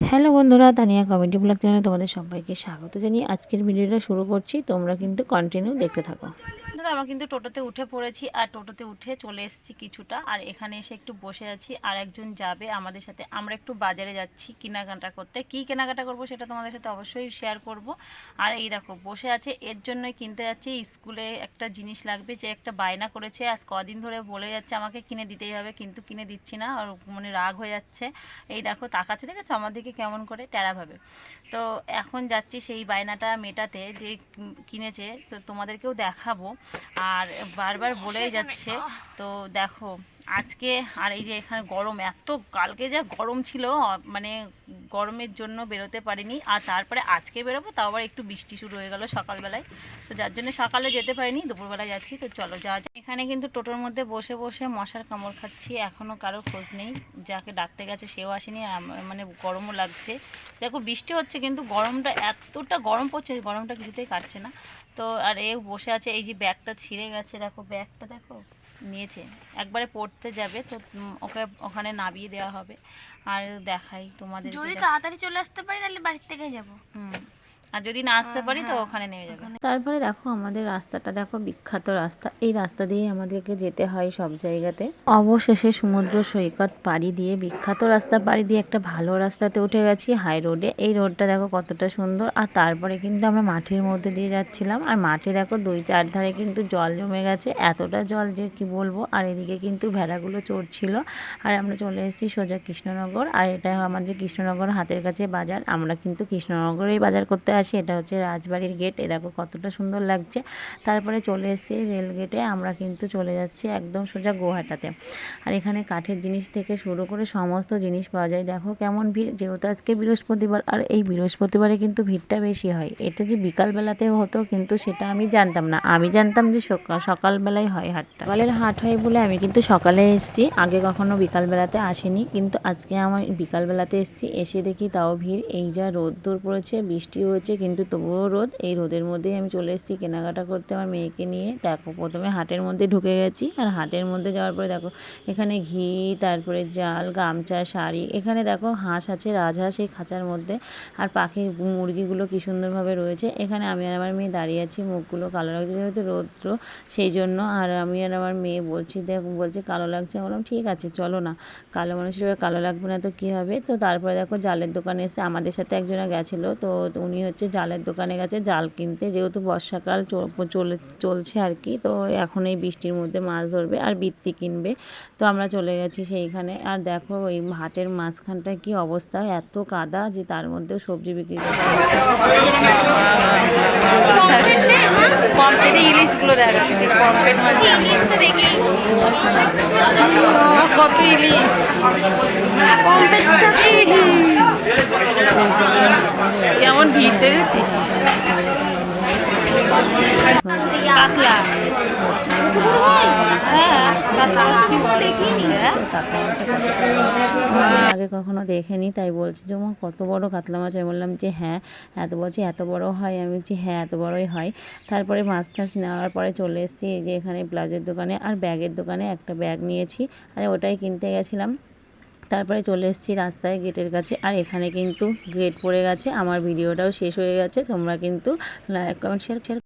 Hello বন্ধুরা, Tania comedy blog চ্যানেলে তোমাদের সবাইকে স্বাগত জানিয়ে আজকের ভিডিওটা শুরু করছি। তোমরা কিন্তু কন্টিনিউ দেখতে থাকো। বন্ধুরা, আমরা কিন্তু টোটোতে উঠে পড়েছি আর টোটোতে উঠে চলে এসেছি কিছুটা। আর এখানে এসে একটু বসে আছি, আর একজন যাবে আমাদের সাথে। আমরা একটু বাজারে যাচ্ছি কেনাকাটা করতে। কি কেনাকাটা করব সেটা তোমাদের সাথে অবশ্যই শেয়ার করব। আর এই দেখো, বসে আছে। এর জন্যই কিনতে যাচ্ছি। স্কুলে একটা জিনিস লাগবে যে একটা বায়না করেছে। আজ কদিন ধরে বলে যাচ্ছে আমাকে কিনে দিতেই হবে, কিন্তু কিনে দিচ্ছি না। আর মানে রাগ হয়ে যাচ্ছে। এই দেখো, তাকাচ্ছে, দেখেছ? আমার দিকে কেমন করে? টেরাভাবে তো এখন যাচ্ছি সেই বায়নাটা মেটাতে যে কিনেছে তো তোমাদেরকেও দেখাবো। আর বারবার বলেই যাচ্ছে তো দেখো। আজকে আর এই যে এখানে গরম, এত কালকে যা গরম ছিল মানে গরমের জন্য বেরোতে পারিনি। আর তারপরে আজকে বেরোবো, তাও আবার একটু বৃষ্টি শুরু হয়ে গেল সকালবেলায়। তো যার জন্য সকালে যেতে পারিনি, দুপুরবেলায় যাচ্ছি। তো চলো যাওয়া যাক। এখানে কিন্তু টোটোর মধ্যে বসে বসে মশার কামড় খাচ্ছি এখনও কারও খোঁজ নেই। যাকে ডাকতে গেছে, সেও আসেনি মানে গরমও লাগছে। দেখো, বৃষ্টি হচ্ছে, কিন্তু গরমটা এতটা গরম পড়ছে, গরমটা কিছুতেই কাটছে না। তো আর এ বসে আছে, এই যে ব্যাগটা ছিঁড়ে গেছে, দেখো, ব্যাগটা দেখো। নিয়েছে। একবারে পড়তে যাবে তো ওকে ওখানে নামিয়ে দেওয়া হবে। আর দেখাই তোমাদের যদি তাড়াতাড়ি চলে আসতে পারি তাহলে বাড়ির থেকে যাব। হুম। আর যদি না আসতে পারি তো ওখানে নেমে যাবে। তারপরে দেখো আমাদের রাস্তাটা দেখো বিখ্যাত রাস্তা। এই রাস্তা দিয়ে আমাদেরকে যেতে হয় সব জায়গাতে। অবশেষে সমুদ্র সৈকত পাড়ি দিয়ে, বিখ্যাত রাস্তা পাড়ি দিয়ে একটা ভালো রাস্তাতে উঠে গেছি হাই রোডে। এই রোডটা দেখো কতটা সুন্দর। আর তারপরে কিন্তু আমরা মাঠের মধ্যে দিয়ে যাচ্ছিলাম। আর মাঠে দেখো দুই চার ধারে কিন্তু জল জমে গেছে। এতটা জল যে কি বলব? আর এদিকে কিন্তু ভেড়াগুলো চড়ছিল। আর আমরা চলে এসেছি সোজা কৃষ্ণনগর। আর এটা আমাদের কৃষ্ণনগর হাতের কাছে বাজার, আমরা কিন্তু কৃষ্ণনগরেই বাজার করতে আসি এটা হচ্ছে রাজবাড়ির গেট। এ দেখো কতটা সুন্দর লাগছে। তারপরে চলে এসেছি রেল গেটে। আমরা কিন্তু চলে যাচ্ছি একদম সোজা গোহাটাতে আর এখানে কাঠের জিনিস থেকে শুরু করে সমস্ত জিনিস পাওয়া যায়। দেখো কেমন ভিড়। যেহেতু আজকে বৃহস্পতিবার, আর এই বৃহস্পতিবারে কিন্তু ভিড়টা বেশি হয়। এটা যে বিকালবেলাতে হতো, কিন্তু সেটা আমি জানতাম না। আমি জানতাম যে সকাল সকালবেলায় হয় হাটটা। সকালের হাট হয় বলে আমি কিন্তু সকালে এসেছি। আগে কখনো বিকালবেলাতে আসিনি। কিন্তু আজকে আমার বিকালবেলাতে এসেছি। এসে দেখি তাও ভিড়। এই যা রোদ দূর পড়েছে, বৃষ্টি হয়েছে। কিন্তু তবুও রোদ। এই রোদের মধ্যেই আমি চলে এসেছি কেনাকাটা করতে আমার মেয়েকে নিয়ে। দেখো, প্রথমে হাটের মধ্যে ঢুকে গেছি আর হাটের মধ্যে যাওয়ার পরে দেখো, এখানে ঘি, তারপরে জাল, গামছা, শাড়ি, এখানে দেখো হাঁস আছে, রাজহাঁস এই খাঁচার মধ্যে। আর পাখি মুরগিগুলো কি সুন্দরভাবে রয়েছে। এখানে আমি আর আমার মেয়ে দাঁড়িয়ে আছি, মুখগুলো কালো লাগছে যেহেতু রৌদ্র, সেই জন্য আর আমি আর আমার মেয়ে বলছি, দেখ, বলছে কালো লাগছে। বললাম, ঠিক আছে, চলো না। কালো মানুষের কালো লাগবে না তো কী হবে? তো তারপরে দেখো জালের দোকানে এসে আমাদের সাথে একজনা গেছিল। তো উনি হচ্ছে জালের দোকানে গেছে জাল কিনতে যেহেতু বর্ষাকাল চল- চলে চলছে আর কি তো এখন এই বৃষ্টির মধ্যে মাছ ধরবে আর বৃত্তি কিনবে। তো আমরা চলে গেছি সেইখানে আর দেখো ওই হাটের মাঝখানটায় কি অবস্থা এত কাদা যে তার মধ্যেও সবজি বিক্রি করছে পম্পেটে ইলিশগুলো দেখা কত ইলিশ কেমন আগে কখনো দেখেনি তাই বলছি যে মা কত বড় কাতলা মাছ। আমি বললাম যে হ্যাঁ এত বলছি এত বড় হয়। আমি বলছি হ্যাঁ এত বড়ই হয়। তারপরে মাছ টাছ নেওয়ার পরে চলে এসেছি যে এখানে ব্লাউজের দোকানে আর ব্যাগের দোকানে একটা ব্যাগ নিয়েছি। আর ওটাই কিনতে গেছিলাম। তারপরে চলে এসেছি রাস্তায় গেটের কাছে। আর এখানে কিন্তু গেট পড়ে গেছে। আমার ভিডিওটাও শেষ হয়ে গেছে। তোমরা কিন্তু লাইক, কমেন্ট শেয়ার শেয়ার